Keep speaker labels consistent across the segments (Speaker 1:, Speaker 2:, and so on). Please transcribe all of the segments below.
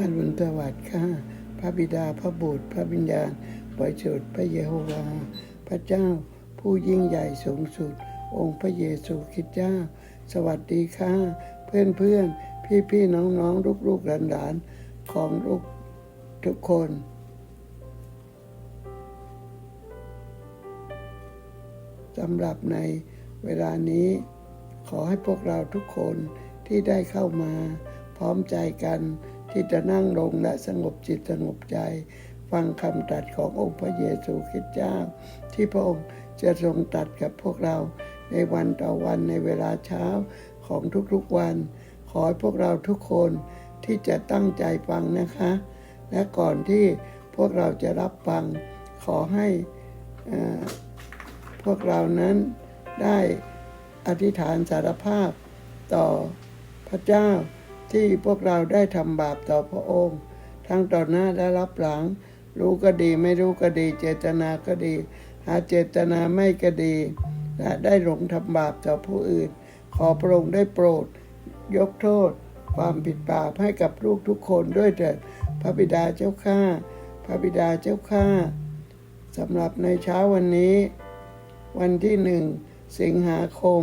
Speaker 1: อารุณสวัสดิ์ค่ะพระบิดาพระบุตร พระวิญญาณบริสุทธิ์พระเยโฮวาห์พระเจ้า ผู้ยิ่งใหญ่สูงสุด องค์พระเยซูคริสต์เจ้า สวัสดีค่ะ เพื่อนเพื่อนพี่พี่น้องน้องลูกลูกหลานหลานของลูกทุกคน สำหรับในเวลานี้ ขอให้พวกเราทุกคนที่ได้เข้ามาพร้อมใจกัน ที่จะนั่งลงและสงบจิตสงบใจ ฟังคำตรัสขององค์พระเยซูคริสต์เจ้า ที่พระองค์จะทรงตรัสกับพวกเรา ในวันต่อวันในเวลาเช้าของทุกๆวัน ขอให้พวกเราทุกคนที่จะตั้งใจฟังนะคะ และก่อนที่พวกเราจะรับฟัง ขอให้เอ่อพวกเรานั้นได้อธิษฐานสารภาพต่อพระเจ้า ที่พวกเราได้ทำบาปต่อพระองค์ ทั้งต่อหน้าและรับหลัง รู้ก็ดีไม่รู้ก็ดี เจตนาก็ดี หาเจตนาไม่ก็ดี และได้หลงทำบาปต่อผู้อื่น ขอพระองค์ได้โปรด ยกโทษ ความผิดบาปให้กับลูกทุกคนด้วยเถิดพระบิดาเจ้าข้าพระบิดาเจ้าข้าสำหรับในเช้าวันนี้ วันที่หนึ่งสิงหาคม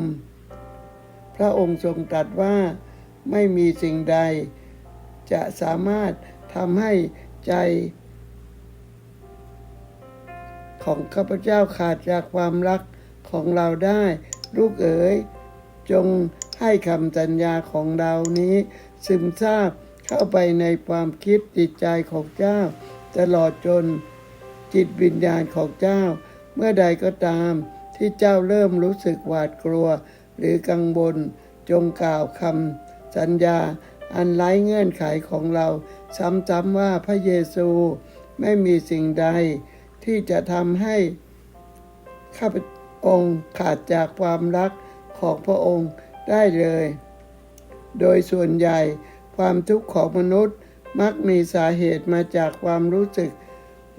Speaker 1: พระองค์ทรงตรัสว่า ไม่มีสิ่งใด จะสามารถทำให้ใจ ของข้าพเจ้าขาดจากความรักของเราได้ ลูกเอ๋ย จงให้คำสัญญาของเรานี้ ซึมซาบเข้าไปในความคิดจิตใจของเจ้า ตลอดจนจิตวิญญาณของเจ้า เมื่อใดก็ตามที่เจ้าเริ่มรู้สึกหวาดกลัว หรือกังวลจงกล่าวคำ สัญญาอันไร้เงื่อนไขของเราซ้ำๆว่าพระเยซูไม่มีสิ่งใดที่จะทำให้ข้าพองค์ขาดจากความรักของพระองค์ได้เลย โดยส่วนใหญ่ความทุกข์ของมนุษย์มักมีสาเหตุมาจากความรู้สึก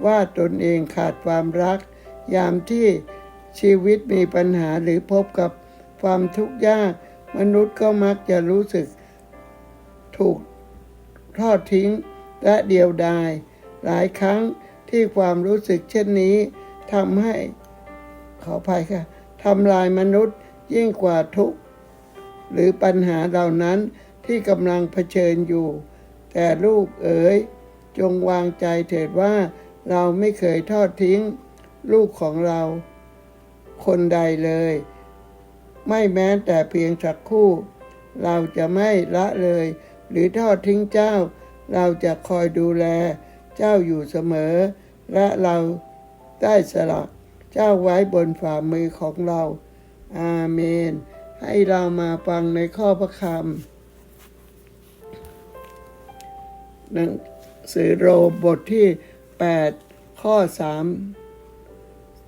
Speaker 1: ว่าตนเองขาดความรัก ยามที่ชีวิตมีปัญหาหรือพบกับความทุกข์ยาก มนุษย์ก็มักจะรู้สึก ถูกทอดทิ้งและเดียวดาย หลายครั้งที่ความรู้สึกเช่นนี้ทำให้ขออภัยค่ะทำลายมนุษย์ยิ่งกว่าทุกข์หรือปัญหาเหล่านั้นที่กำลังเผชิญอยู่ แต่ลูกเอ๋ยจงวางใจเถิดว่าเราไม่เคยทอดทิ้ง ลูกของเรา คนใดเลย ไม่แม้แต่เพียงสักคู่ เราจะไม่ละเลย หรือทอดทิ้งเจ้า เราจะคอยดูแล เจ้าอยู่เสมอ และเราได้สลักเจ้าไว้บนฝ่ามือของเรา อาเมน ให้เรามาฟังในข้อพระคำหนังสือโรมบทที่ 8 ข้อ 3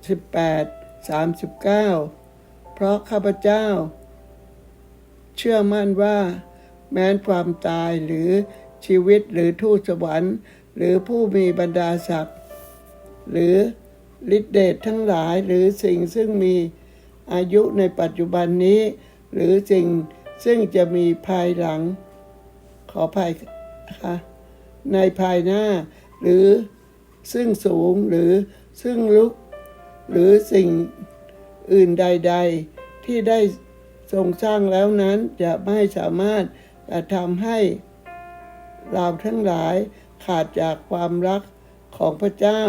Speaker 1: 18 39 เพราะข้าพเจ้า เชื่อมั่นว่า แม้นความตายหรือชีวิตหรือทูตสวรรค์ หรือผู้มีบรรดาศักดิ์หรือฤทธิเดชทั้งหลายหรือสิ่งซึ่งมีอายุในปัจจุบันนี้ หรือสิ่งซึ่งจะมีภายหลัง ขอภัยค่ะในภายหน้า หรือซึ่งสูงหรือซึ่งลุก หรือสิ่งอื่นใด ๆ ที่ได้ทรงสร้างแล้วนั้นจะไม่สามารถ จะทำให้เราทั้งหลายขาดจากความรักของพระเจ้า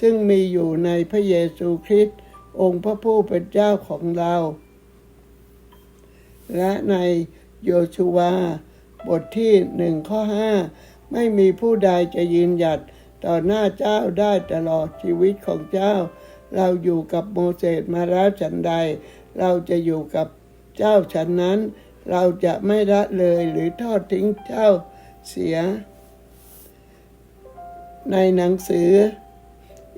Speaker 1: ซึ่งมีอยู่ในพระเยซูคริสต์องค์พระผู้เป็นเจ้าของเรา และในโยชูวา บทที่หนึ่งข้อห้าไม่มีผู้ใดจะยืนหยัดต่อหน้าเจ้าได้ตลอดชีวิตของเจ้า เราอยู่กับโมเสสมาแล้วฉันใด เราจะอยู่กับเจ้าฉันนั้น เราจะไม่ละเลยหรือทอดทิ้งเจ้าเสีย ในหนังสือ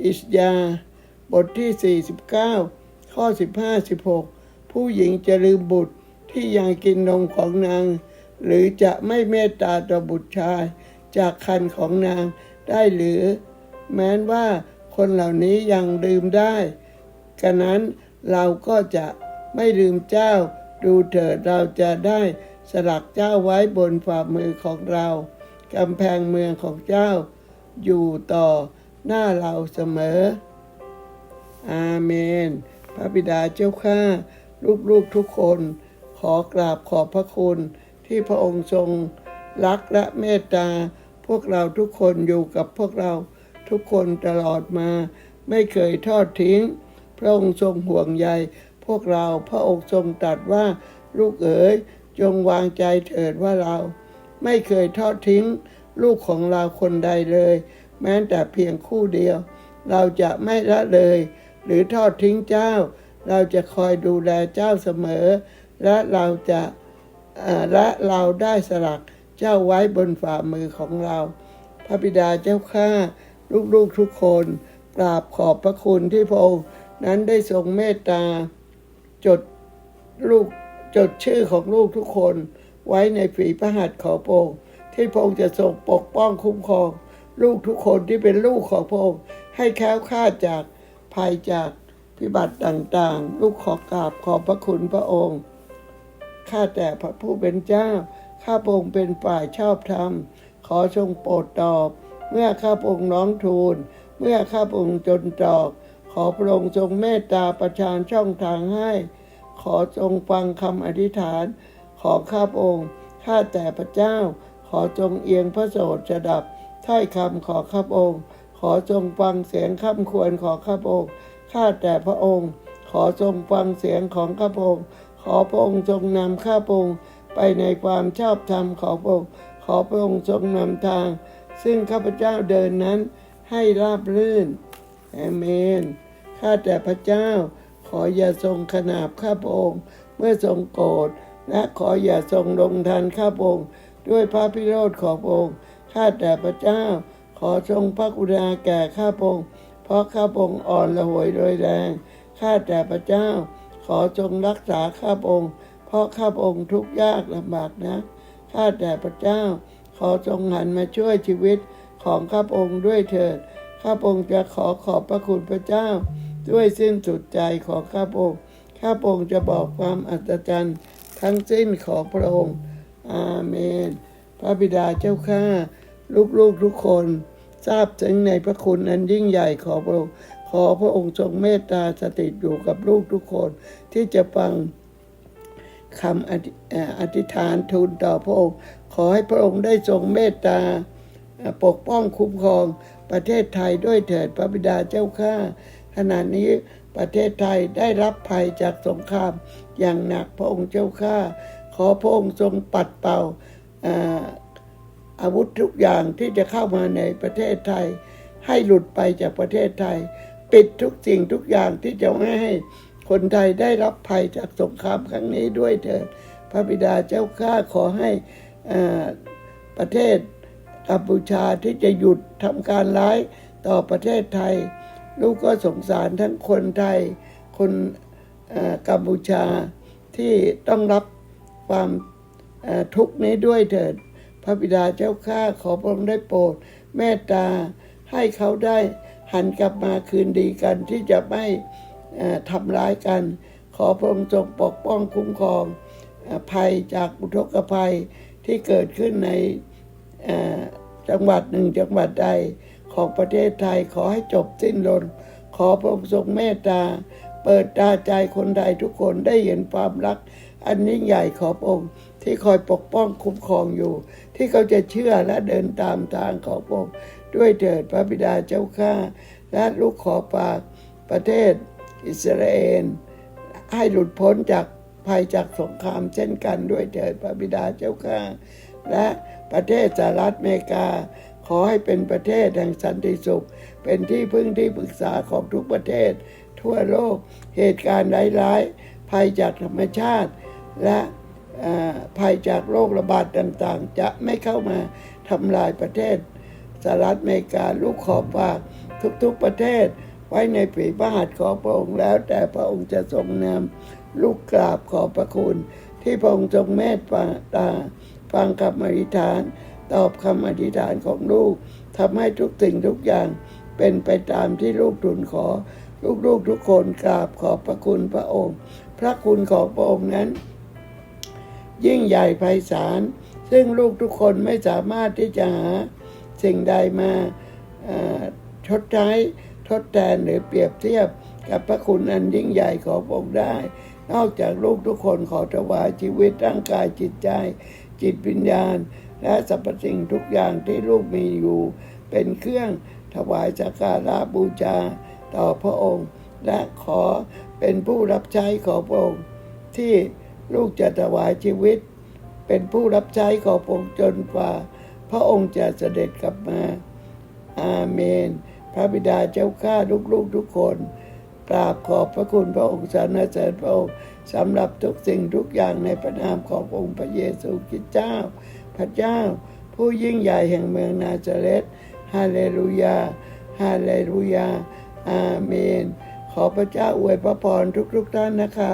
Speaker 1: อิสยาบทที่ 49 ข้อ 15-16 ผู้หญิงจะลืมบุตรที่ยังกินนมของนาง หรือจะไม่เมตตาต่อบุตรชายจากคันของนางได้หรือ แม้นว่าคนเหล่านี้ยังลืมได้กะนั้นเราก็จะไม่ลืมเจ้า ดูเถิดเราจะได้สลักเจ้าไว้บนฝ่ามือของเรากำแพงเมืองของเจ้า อยู่ต่อหน้าเราเสมอ อาเมน พระบิดาเจ้าข้าลูกๆทุกคน ขอกราบขอบพระคุณ ที่พระองค์ทรงรักและเมตตา พวกเราทุกคนอยู่กับพวกเราทุกคนตลอดมา ไม่เคยทอดทิ้ง พระองค์ทรงห่วงใย พวกเราพระองค์ทรงตรัสว่าลูกเอ๋ยจงวางใจเถิดว่าเรา ไม่เคยทอดทิ้ง ลูกของเราคนใดเลย แม้แต่เพียงคู่เดียว เราจะไม่ละเลย หรือทอดทิ้งเจ้า เราจะคอยดูแลเจ้าเสมอ และเราจะและเราได้สลักเจ้าไว้บนฝ่ามือของเรา พระบิดาเจ้าข้าลูกๆทุกคนกราบขอบพระคุณที่พระองค์นั้นได้ทรงเมตตา จดลูกจดชื่อของลูกทุกคนไว้ในฝีพระหัตถ์ของพระองค์ที่พระองค์จะทรงปกป้องคุ้มครอง ลูกทุกคนที่เป็นลูกของพระองค์ให้แค้วคลาดจากภัยจากพิบัติต่างๆ ลูกขอกราบขอบพระคุณพระองค์ข้าแต่พระผู้เป็นเจ้า ข้าพระองค์เป็นฝ่ายชอบธรรม ขอทรงโปรดตอบ เมื่อข้าพระองค์น้องทูล เมื่อข้าพระองค์จนตอก ขอพระองค์ทรงเมตตาประทานช่องทางให้ ขอทรงฟังคำอธิษฐานของข้าพระองค์ข้าแต่พระเจ้า ขอจงเอียงพระโสดจะดับถ้อยคำขอข้าพระองค์ ขอจงฟังเสียงข้ามควรขอข้าพระองค์ข้าแต่พระองค์ ขอทรงฟังเสียงของข้าพระองค์ ขอพระองค์ทรงนำข้าพระองค์ไปในความชอบธรรมของพระองค์ ขอพระองค์ทรงนำทาง ซึ่งข้าพเจ้าเดินนั้นให้ราบรื่น อาเมน ข้าแต่พระเจ้า ขออย่าทรงขนาบข้าพระองค์ เมื่อทรงโกรธและขออย่าทรงลงทันข้าพระองค์ด้วยพระพิโรธของพระองค์ข้าแต่พระเจ้า ขอทรงพระกุณาแก่ข้าพระองค์เพราะข้าพระองค์อ่อนละหวยโดยแรงข้าแต่พระเจ้า ขอจงรักษาข้าพระองค์ เพราะข้าพระองค์ทุกยากลำบากนะข้าแต่พระเจ้า ขอทรงหันมาช่วยชีวิตของข้าพระองค์ด้วยเถิดข้าพระองค์จะขอขอบพระคุณพระเจ้า ด้วยสิ้นสุดใจของข้าพองค์ ข้าพองค์จะบอกความอัศจรรย์ทั้งสิ้นของพระองค์ อาเมน พระบิดาเจ้าข้า ลูกๆทุกคน ทราบถึงในพระคุณอันยิ่งใหญ่ของพระองค์ ขอพระองค์ทรงเมตตาสถิตอยู่กับลูกทุกคนที่จะฟังคำอธิษฐานทูลต่อพระองค์ ขอให้พระองค์ได้ทรงเมตตาปกป้องคุ้มครองประเทศไทยด้วยเถิดพระบิดาเจ้าข้า ขณะนี้ประเทศไทยได้รับภัยจากสงครามอย่างหนักพระองค์เจ้าข้าขอพระองค์ทรงปัดเป่าอาวุธทุกอย่างที่จะเข้ามาในประเทศไทย ให้หลุดไปจากประเทศไทย ปิดทุกสิ่งทุกอย่างที่จะไม่ให้คนไทยได้รับภัยจากสงครามครั้งนี้ด้วยเถิดพระบิดาเจ้าข้าขอให้เอ่อประเทศกัมพูชาที่จะหยุดทำการร้ายต่อประเทศไทย ลูกก็สงสารทั้งคนไทย คนกัมพูชาที่ต้องรับความทุกข์นี้ด้วยเถิด พระบิดาเจ้าข้าขอพระองค์ได้โปรดเมตตาให้เขาได้หันกลับมาคืนดีกันที่จะไม่ทำร้ายกัน ขอพระองค์ทรงปกป้องคุ้มครองภัยจากอุทกภัยที่เกิดขึ้นในจังหวัดหนึ่งจังหวัดใด ของประเทศไทยขอให้จบสิ้นลง ขอพระองค์ทรงเมตตา เปิดตาใจคนไทยทุกคนได้เห็นความรัก อันยิ่งใหญ่ขอพระองค์ที่คอยปกป้องคุ้มครองอยู่ ที่เขาจะเชื่อและเดินตามทางของพระองค์ด้วยเถิดพระบิดาเจ้าข้าและลูกขอฝากประเทศอิสราเอลให้หลุดพ้นจากภัยจากสงครามเช่นกันด้วยเถิดพระบิดาเจ้าข้าและประเทศสหรัฐอเมริกา ขอให้เป็นประเทศแห่งสันติสุข เป็นที่พึ่งที่ปรึกษาของทุกประเทศ ทั่วโลกเหตุการณ์ร้ายๆภัยจากธรรมชาติ และอ่อภัยจากโรคระบาดต่างๆ จะไม่เข้ามาทำลายประเทศสหรัฐอเมริกาลูกขอฝากทุกๆประเทศ ไว้ในผีพระหัตถ์ของพระองค์แล้ว แต่พระองค์จะทรงนำลูกกราบขอบพระคุณ ที่พระองค์ทรงเมตตาฟังคำอธิษฐาน ตอบคำอธิษฐานของลูกทำให้ทุกสิ่งทุกอย่างเป็นไปตามที่ลูกทูลขอ ลูกๆทุกคนกราบขอบพระคุณพระองค์ พระคุณของพระองค์นั้น ยิ่งใหญ่ไพศาลซึ่งลูกทุกคนไม่สามารถที่จะหาสิ่งใดมาเอ่อชดใช้ทดแทนหรือเปรียบเทียบกับพระคุณอันยิ่งใหญ่ของพระองค์ได้ นอกจากลูกทุกคนขอถวายชีวิตร่างกายจิตใจ จิตวิญญาณ และสรรพสิ่งทุกอย่างที่ลูกมีอยู่ เป็นเครื่องถวายสักการะบูชาต่อพระองค์ และขอเป็นผู้รับใช้ของพระองค์ที่ลูกจะถวายชีวิต เป็นผู้รับใช้ของพระองค์จนกว่า พระองค์จะเสด็จกลับมา อาเมน พระบิดาเจ้าข้าลูกๆทุกคนกราบขอบพระคุณพระองค์สรรเสริญพระองค์สำหรับทุกสิ่งทุกอย่างในพระนามขององค์พระเยซูคริสต์เจ้า พระเจ้า ผู้ยิ่งใหญ่แห่งเมืองนาซาเรตฮาเลลูยา ฮาเลลูยา อาเมน ขอพระเจ้าอวยพระพรทุกๆท่านนะคะ